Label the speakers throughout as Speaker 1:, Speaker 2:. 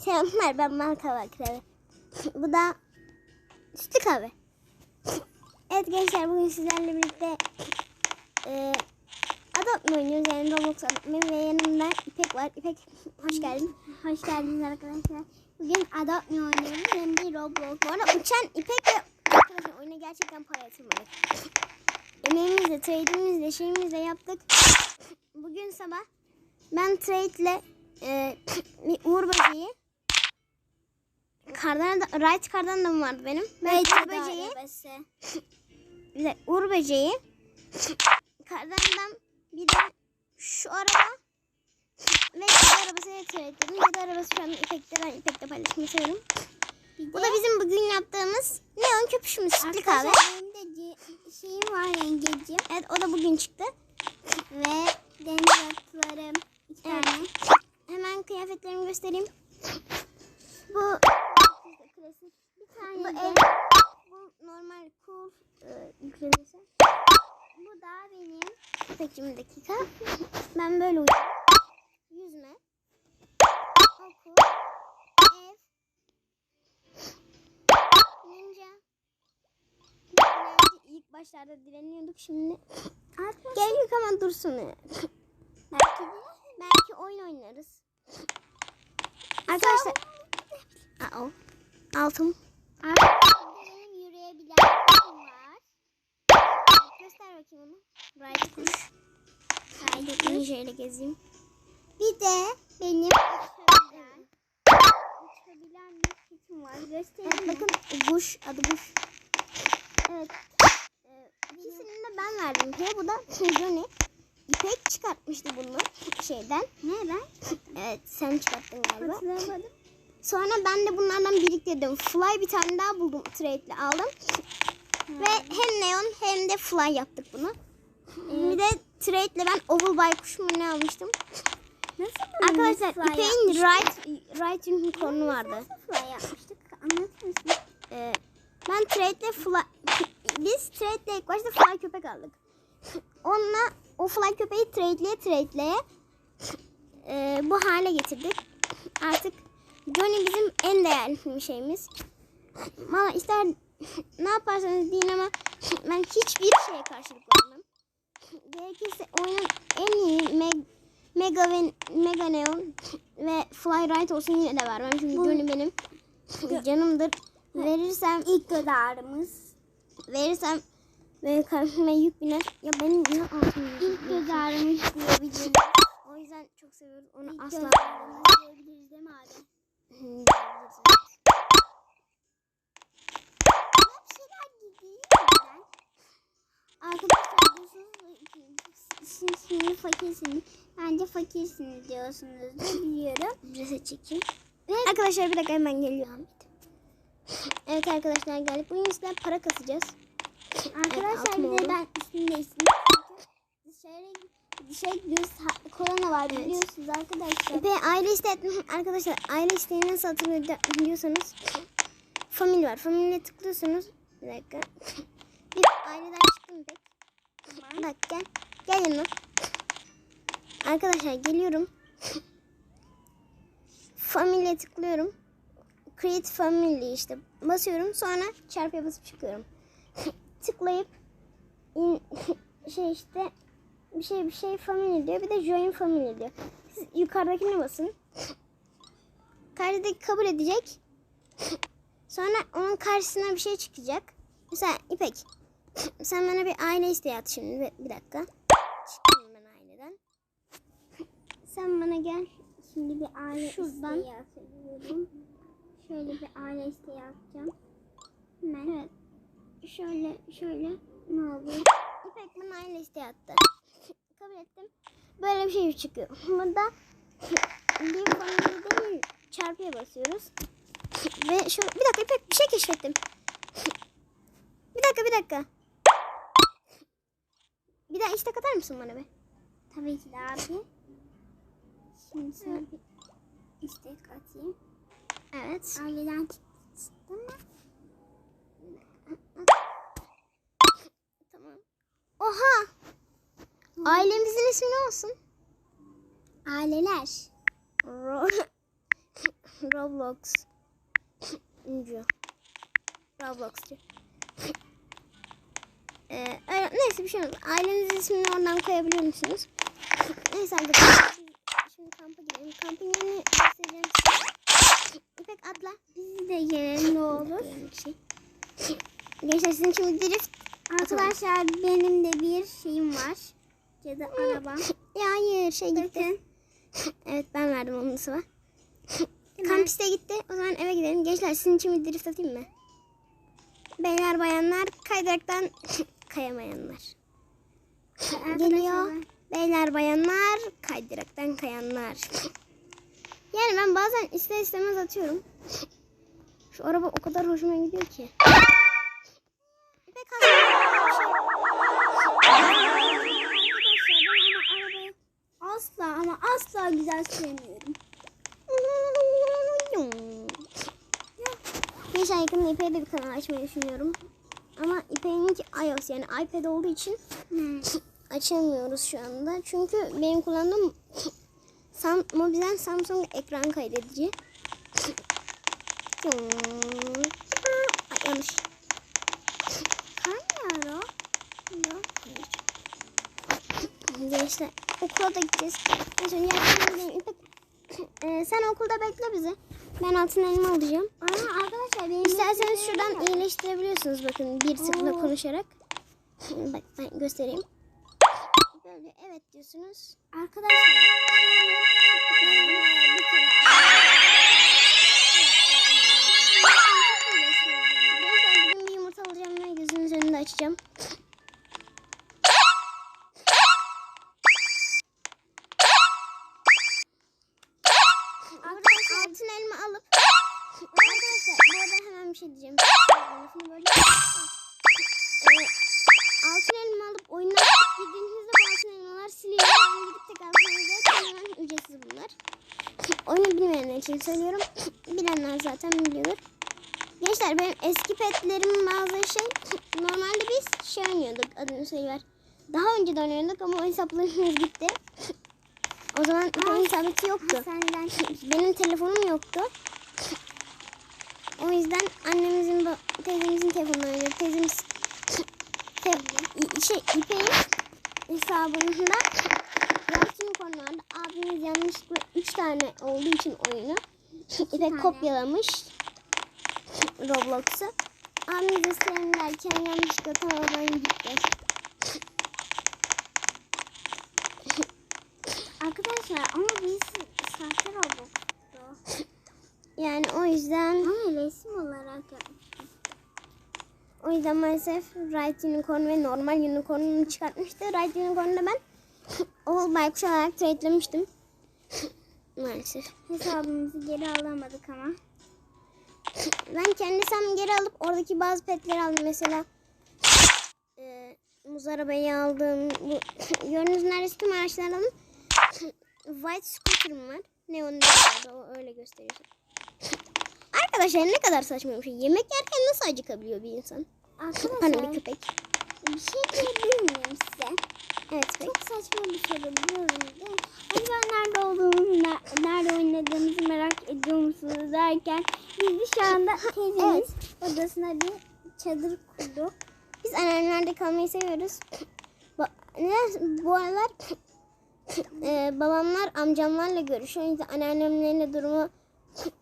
Speaker 1: Selamlar ben marka Bakravi. Bu da sütlü kahve. Evet gençler bugün sizlerle birlikte e, Adopt oynuyoruz yani Roblox Adopt ve yanımda İpek var. İpek hoş geldin.
Speaker 2: Hoş geldiniz arkadaşlar. Bugün Adopt oynuyoruz. Hem de Roblox.
Speaker 1: Bu arada uçan İpek ve arkadaşlar oyuna gerçekten para yatırmadık. Emeğimizle, trade'imizle, şeyimizle yaptık. Bugün sabah ben trade'le e, bir Uğur böceği kardan da, right kardan da mı vardı benim? Ben Uğur böceği, bir de Uğur böceği kardandan bir de şu araba ve kedi arabasıyla trade'ledim. Kedi arabası şu an İpek'te ben İpek'te paylaşmayı seviyorum. Bu da bizim bugün yaptığımız neon köpüşümüz sütlü kahve.
Speaker 2: Benim de şeyim var yengeciğim.
Speaker 1: Evet o da bugün çıktı.
Speaker 2: Ve deniz atlarım. iki
Speaker 1: Evet.
Speaker 2: tane.
Speaker 1: Hemen kıyafetlerimi göstereyim. Bu
Speaker 2: Klasik. Bir
Speaker 1: bu
Speaker 2: tane
Speaker 1: ev
Speaker 2: de.
Speaker 1: bu normal cool e, yüklemesi.
Speaker 2: Bu da benim.
Speaker 1: Bir dakika. Ben böyle uyuyorum. Yüzme. Okul. Ev. Ninja. İlk başlarda direniyorduk şimdi.
Speaker 2: Arkadaşlar
Speaker 1: Gel yıkaman dursun.
Speaker 2: belki.
Speaker 1: Belki oyun oynarız. Arkadaşlar. O. Altın.
Speaker 2: Benim yürüyebilen bir var.
Speaker 1: Göster bakayım onu.
Speaker 2: Haydi.
Speaker 1: Ninja ile gezeyim.
Speaker 2: Bir de benim uçabilen, uçabilen bir kesim var. Göstereyim
Speaker 1: Evet
Speaker 2: mi?
Speaker 1: bakın kuş adı kuş. Evet. Ee, İkisini de ben verdim. He, bu da Johnny. İpek çıkartmıştı bunu şeyden.
Speaker 2: Ne ben?
Speaker 1: Evet sen çıkarttın galiba.
Speaker 2: Hatırlamadım.
Speaker 1: Sonra ben de bunlardan biriktirdim. Fly bir tane daha buldum trade'le aldım. Ve hem neon hem de fly yaptık bunu. Bir de trade'le ben oval baykuş mu ne almıştım.
Speaker 2: Nasıl
Speaker 1: Arkadaşlar İpek'in right, right unicorn'u vardı.
Speaker 2: Nasıl fly yapmıştık? Anlatır mısın?
Speaker 1: Ee, ben trade'le fly... Biz trade'le ilk başta fly köpek aldık. Onunla o fly köpeği trade'leye trade'leye e, bu hale getirdik. Artık Johnny bizim en değerli şeyimiz. Valla ister ne yaparsanız deyin ama ben hiçbir şeye karşılık vermem. Gerekirse oyunun en iyi meg, Mega ve Mega Neon ve Fly Right olsun yine de vermem. Çünkü
Speaker 2: Bu-
Speaker 1: Johnny benim canımdır. Verirsem
Speaker 2: İlk göz ağrımız.
Speaker 1: verirsem ve kalbime yük biner. Ya benim ne altım
Speaker 2: İlk göz ağrımız diyebiliriz.
Speaker 1: O yüzden çok seviyoruz. Onu
Speaker 2: İlk
Speaker 1: asla
Speaker 2: göz ağrımız diyebiliriz değil mi abi? Arkadaşlar diyorsunuz şimdi fakirsiniz. Bence fakirsiniz diyorsunuz biliyorum.
Speaker 1: Reset çekeyim.
Speaker 2: Ve
Speaker 1: Arkadaşlar bir dakika hemen geliyorum. Evet arkadaşlar geldik. Bugün sizden para kasacağız.
Speaker 2: arkadaşlar
Speaker 1: altın
Speaker 2: bir de ben. Çünkü dışarı gidiyoruz. Ha- Korona var
Speaker 1: Evet.
Speaker 2: biliyorsunuz arkadaşlar.
Speaker 1: Ve aile iste arkadaşlar aile isteğini nasıl hatırlıyor diyorsanız family var. Family'e tıklıyorsunuz. Bir dakika. Bir aileden çıktım pek. Bir dakika gel. Gel yanıma. Arkadaşlar geliyorum. Family'e tıklıyorum. Create family işte basıyorum. Sonra çarpıya basıp çıkıyorum. Tıklayıp in- şey işte bir şey bir şey family diyor. Bir de join family diyor. Siz yukarıdakine basın. Karşıdaki kabul edecek. Sonra onun karşısına bir şey çıkacak. Mesela İpek. Sen bana bir aile isteği at şimdi. Bir, bir dakika. Çıkayım ben aileden. Sen bana gel.
Speaker 2: Şimdi bir aile
Speaker 1: Şuradan.
Speaker 2: isteği atıyorum. Şöyle bir aile isteği atacağım. Hemen.
Speaker 1: Evet. Şöyle şöyle.
Speaker 2: Ne oldu?
Speaker 1: İpek bana aile isteği attı. Kabul ettim. Böyle bir şey çıkıyor. Burada bir değil çarpıya basıyoruz. Ve şu bir dakika İpek bir şey keşfettim. Bir dakika bir dakika. Bir daha istek atar mısın bana be?
Speaker 2: Tabii ki de abi. Şimdi sana bir istek atayım.
Speaker 1: Evet.
Speaker 2: Aileden çıktı mı?
Speaker 1: Tamam. Oha. Ailemizin ismi ne olsun?
Speaker 2: Aileler.
Speaker 1: Ro- Roblox. Roblox diyor. Ee, öyle- neyse bir şey olmaz. Ailenizin ismini oradan koyabiliyor musunuz? neyse arkadaşlar. Şimdi kampa gidelim. Kampın yerini göstereceğim size. İpek atla.
Speaker 2: Biz de gelelim ne olur.
Speaker 1: Şey. Gençler sizin için drift.
Speaker 2: Arkadaşlar benim de bir şeyim var. Ya da arabam.
Speaker 1: Ya hayır şey gitti.
Speaker 2: Bakın.
Speaker 1: Evet ben verdim onun sıra. Kampüste gitti. O zaman eve gidelim. Gençler sizin için bir drift atayım mı? Beyler bayanlar kaydıraktan kayamayanlar. Geliyor. Beyler bayanlar kaydıraktan kayanlar. Yani ben bazen ister istemez atıyorum. Şu araba o kadar hoşuma gidiyor ki.
Speaker 2: Asla ama asla güzel süremiyorum.
Speaker 1: Gençler yakında İpek'e de bir kanal açmayı düşünüyorum. Ama İpek'inki iOS yani iPad olduğu için
Speaker 2: Hmm.
Speaker 1: açamıyoruz şu anda. Çünkü benim kullandığım Sam mobilden Samsung ekran kaydedici. Ay, yanlış.
Speaker 2: Kaynıyor o.
Speaker 1: Yok. Gençler okula da gideceğiz. Neyse yardım. İpek, e, sen okulda bekle bizi. Ben altın elma alacağım.
Speaker 2: Aa, arkadaşlar benim
Speaker 1: İsterseniz şuradan iyileştirebiliyorsunuz bakın bir tıkla
Speaker 2: Oo.
Speaker 1: konuşarak. Bak ben göstereyim. Böyle evet diyorsunuz.
Speaker 2: Arkadaşlar bir kere
Speaker 1: Gençler bugün bir yumurta alacağım ve gözünüz önünde açacağım. Buradan altın elma alıp Arkadaşlar bu arada hemen bir şey diyeceğim. Lafını böldüm. Ee, altın elma alıp oyundan girdiğinizde bu altın elmalar siliniyor. Yani gidip tekrar oynuyor. Tamamen ücretsiz bunlar. Oyunu bilmeyenler için söylüyorum. Bilenler zaten biliyordur. Gençler benim eski petlerimin bazı şey normalde biz şey oynuyorduk adını söyler. Daha önce de oynuyorduk ama o hesaplarımız gitti. O zaman oyun tableti yoktu.
Speaker 2: senden
Speaker 1: Benim telefonum yoktu. O yüzden annemizin, teyzemizin telefonunu oynuyor. Teyzemiz te, şey, İpek'in hesabında Raft Unicorn vardı. Abimiz yanlışlıkla 3 tane olduğu için oyunu İpek kopyalamış Roblox'u. De senin derken yanlışlıkla tamamen gitti.
Speaker 2: Arkadaşlar ama biz sahte Roblox'tu.
Speaker 1: Yani o yüzden
Speaker 2: Ama resim olarak yapmıştık.
Speaker 1: O yüzden maalesef Right Unicorn ve normal Unicorn'u çıkartmıştı. Right Unicorn'u da ben Oğul Baykuş olarak trade'lemiştim. Maalesef.
Speaker 2: Hesabımızı geri alamadık ama.
Speaker 1: Ben kendi hesabımı geri alıp oradaki bazı petleri aldım. Mesela e, muz arabayı aldım. Bu, gördüğünüz neredeyse tüm araçları aldım. White scooter'ım var. Neon vardı o öyle gösteriyor. Arkadaşlar ne kadar saçma bir şey. Yemek yerken nasıl acıkabiliyor bir insan? Hani bir
Speaker 2: Arkadaşlar
Speaker 1: köpek.
Speaker 2: bir şey diyebilir miyim size?
Speaker 1: Evet.
Speaker 2: Çok saçma bir şey de biliyorum mi? Acaba nerede olduğumuzu, ne- nerede oynadığımızı merak ediyor musunuz derken biz de şu anda teyzemiz odasına bir çadır kurduk.
Speaker 1: Biz anneannelerde kalmayı seviyoruz. Ba- neden? Bu aralar e, babamlar amcamlarla görüşüyor. Yüzden anneannemlerin de durumu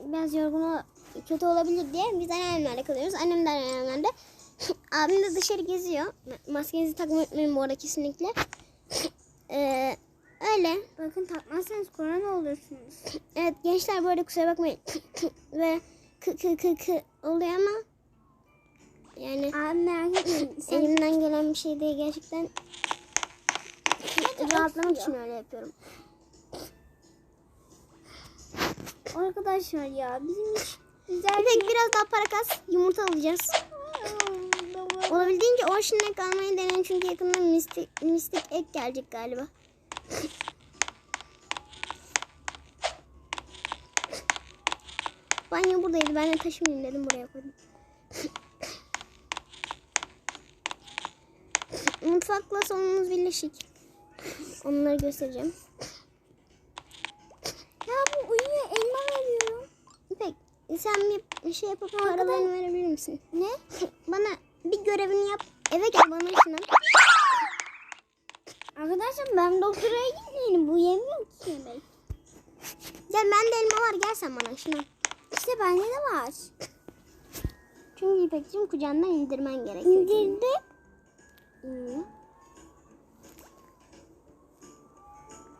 Speaker 1: biraz yorgun kötü olabilir diye biz anneannemlerle kalıyoruz. Annem de anneannemlerde. Abim de dışarı geziyor. Ma- Maskenizi takmayı unutmayın bu arada kesinlikle. E, öyle.
Speaker 2: Bakın takmazsanız korona olursunuz.
Speaker 1: Evet gençler arada kusura bakmayın. Ve kı kı kı kı oluyor ama yani
Speaker 2: Abi merak etmeyin.
Speaker 1: Elimden gelen bir şey değil gerçekten. Rahatlamak için öyle yapıyorum.
Speaker 2: Arkadaşlar ya bizim hiç güzel
Speaker 1: İpek biraz daha para kas. Yumurta alacağız. Olabildiğince ocean egg almayı deneyin çünkü yakında mistik, mistik egg gelecek galiba. Banyo buradaydı. Ben de taşımayayım dedim buraya koydum. Mutfakla salonumuz birleşik. Onları göstereceğim.
Speaker 2: Ya bu uyuyor elma veriyorum.
Speaker 1: sen bir, şey yapıp paralarını verebilir misin?
Speaker 2: Ne?
Speaker 1: Bana bir görevini yap. Eve gel bana ışınlan.
Speaker 2: Arkadaşlar ben doktora gideyim. Bu yemiyor ki yemek.
Speaker 1: Gel bende elma var gel sen bana ışınlan.
Speaker 2: İşte bende de var.
Speaker 1: Çünkü İpek'cim kucağından indirmen gerekiyor.
Speaker 2: İndirdi.
Speaker 1: Hı.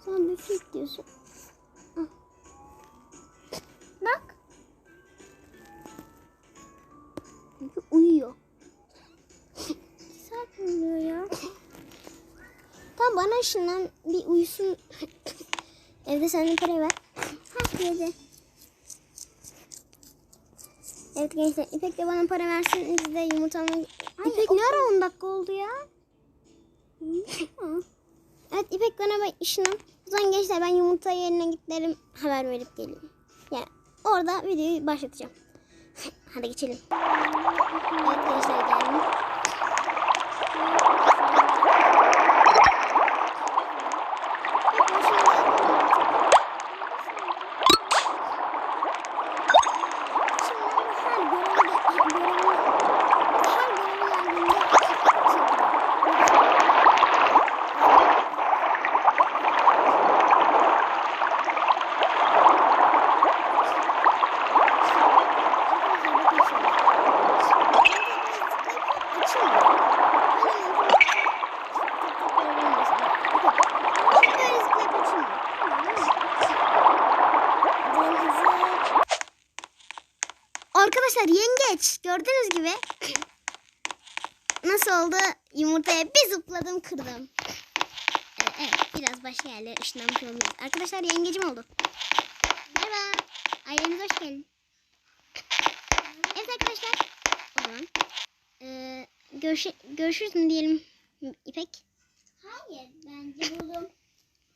Speaker 1: Sen fit diyorsun. Bana ışınlan bir uyusun. Evde senin parayı ver.
Speaker 2: Ha yedi.
Speaker 1: Evet gençler İpek de bana para versin. Biz de yumurtamı...
Speaker 2: Ay,
Speaker 1: İpek ne ara 10 dakika oldu ya? evet İpek bana bir ışınlan. O zaman gençler ben yumurta yerine giderim haber verip geleyim. Yani orada videoyu başlatacağım. Hadi geçelim. Evet gençler geldim. Gördüğünüz gibi nasıl oldu yumurtaya bir zıpladım kırdım. Evet, evet biraz başka yerlere ışınlanmış olabiliriz. Arkadaşlar yengecim oldu. Merhaba. Ailemize hoş geldin. Evet arkadaşlar. O zaman eee görüşe, görüşürüz mü diyelim İpek?
Speaker 2: Hayır bence buldum.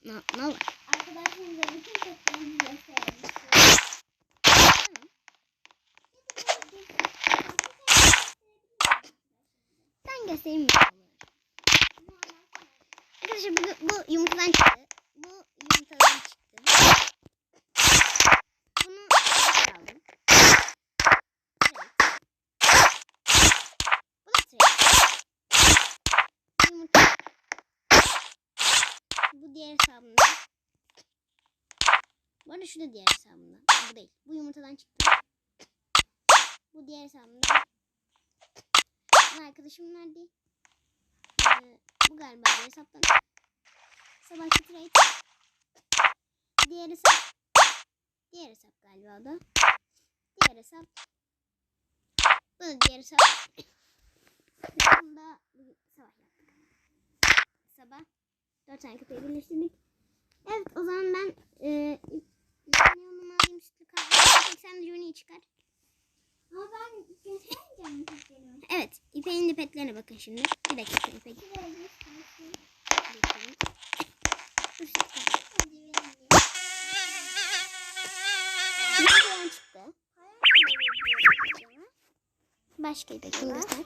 Speaker 1: Ne, ne olur?
Speaker 2: Arkadaşlarımıza bütün toplarını gösterelim.
Speaker 1: Göstereyim mi? Arkadaşlar bu, bu yumurtadan çıktı. Bu yumurtadan çıktı. Bunu aldım. Bu diğer hesabımda. Bu arada şu da diğer hesabımda. Bu değil. Bu yumurtadan çıktı. Bu diğer hesabımda. Arkadaşım verdi. Ee, bu galiba diğer hesaptan. Sabahki trade. Diğer hesap. Diğer hesap galiba da. Diğer hesap. Bu diğer hesap. Bunda sabah yaptık. Sabah. Dört tane köpeği birleştirdik. Evet o zaman ben e, Leon'umu alayım sütlü kahve. Sen de Johnny'yi çıkar.
Speaker 2: Ama ben göstermeyeceğim.
Speaker 1: Evet İpek'in de petlerine bakın şimdi. Bir dakika İpek. Çıktı.
Speaker 2: Hayal
Speaker 1: Başka İpek'in göster.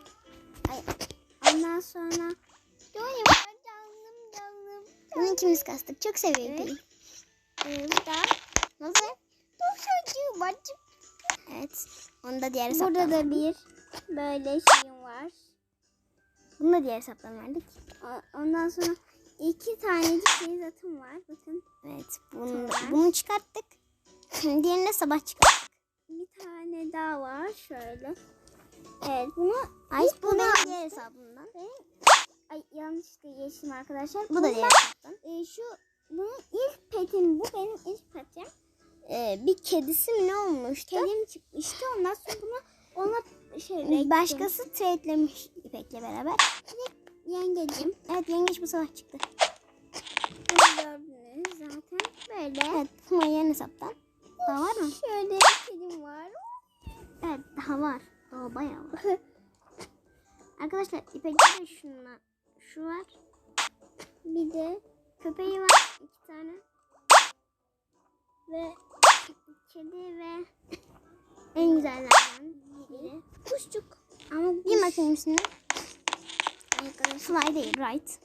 Speaker 2: Ondan sonra var canım canım.
Speaker 1: Bunu ikimiz kastık. Çok seviyor
Speaker 2: Evet.
Speaker 1: İpek'i.
Speaker 2: Ee, bu da
Speaker 1: Nasıl? Evet. Onu da diğer hesaptan
Speaker 2: Burada da bir böyle şeyim var.
Speaker 1: Bunu da diğer hesaptan verdik.
Speaker 2: O- Ondan sonra iki tanecik teyzatım var. Bakın
Speaker 1: Evet. Bunu,
Speaker 2: Tamam.
Speaker 1: bunu çıkarttık. Diğerini de sabah çıkarttık.
Speaker 2: bir tane daha var şöyle. Evet bunu
Speaker 1: Ay bu
Speaker 2: bunu
Speaker 1: benim diğer hesabımdan.
Speaker 2: ay yanlışlıkla geçtim arkadaşlar.
Speaker 1: Bu da diğer
Speaker 2: Bundan,
Speaker 1: hesaptan.
Speaker 2: e, şu bunun ilk petim bu benim ilk petim.
Speaker 1: Ee, bir kedisi mi ne olmuştu?
Speaker 2: Kedim çıkmıştı ondan sonra bunu ona şöyle ektim.
Speaker 1: Başkası trade'lemiş İpek'le beraber.
Speaker 2: yengecim.
Speaker 1: Evet yengeç bu sabah çıktı.
Speaker 2: Bunu gördünüz zaten böyle.
Speaker 1: Evet yeni hesaptan. Daha var mı?
Speaker 2: Şöyle bir kedim var.
Speaker 1: Evet daha var. Daha bayağı var. Arkadaşlar İpek'te de şunla şu var.
Speaker 2: Bir de
Speaker 1: Köpeği var. iki tane.
Speaker 2: ve
Speaker 1: Kedi ve en güzellerden biri.
Speaker 2: kuşçuk. Ama
Speaker 1: Bir bakayım üstüne.
Speaker 2: Arkadaşlar
Speaker 1: Fly değil, right.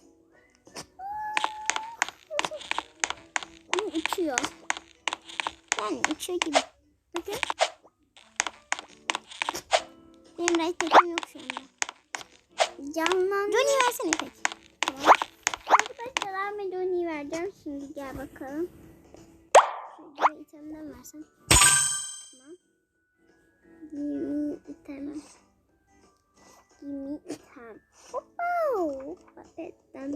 Speaker 2: bu uçuyor.
Speaker 1: Yani uçuyor gibi.
Speaker 2: Bakın.
Speaker 1: Benim right back'im yok şu anda.
Speaker 2: Canlandı.
Speaker 1: Johnny versene İpek.
Speaker 2: Arkadaşlar Ahmet Johnny'yi vereceğim. Şimdi gel bakalım.
Speaker 1: Versen.
Speaker 2: Tamam. Gimme item. Gimme item. Wow. Papetten.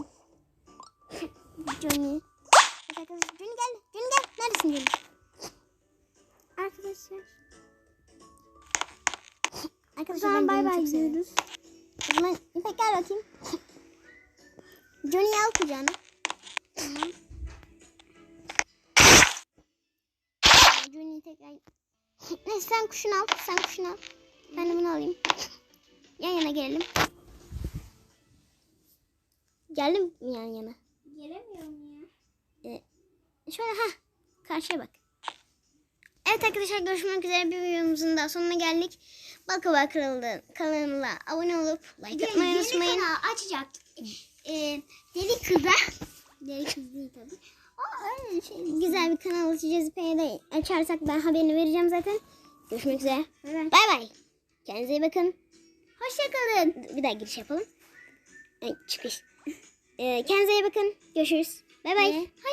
Speaker 1: Johnny. Arkadaşlar Johnny gel. Johnny gel. Neredesin Johnny?
Speaker 2: Arkadaşlar.
Speaker 1: Arkadaşlar ben
Speaker 2: bay bay diyoruz.
Speaker 1: O zaman İpek gel bakayım. Johnny'yi al kucağına. Tekrar... Neyse sen kuşunu al. Sen kuşunu al. Ben de bunu alayım. Yan yana gelelim. Geldim mi yan yana?
Speaker 2: Gelemiyorum ya.
Speaker 1: Şöyle ha karşıya bak. Evet arkadaşlar görüşmek üzere bir videomuzun daha sonuna geldik. Balkabağ Kralı kanalına abone olup like atmayı unutmayın.
Speaker 2: kanal açacaktık. Ee, deli kıza.
Speaker 1: Deli kız değil tabii. Aa, şey. Güzel bir kanal açacağız. De açarsak ben haberini vereceğim zaten. Görüşmek üzere. Bay bay. Kendinize iyi bakın. Hoşçakalın. Bir daha giriş yapalım. Çıkış. Ee, kendinize iyi bakın. Görüşürüz. Bay bay.
Speaker 2: Ne?
Speaker 1: Hoşça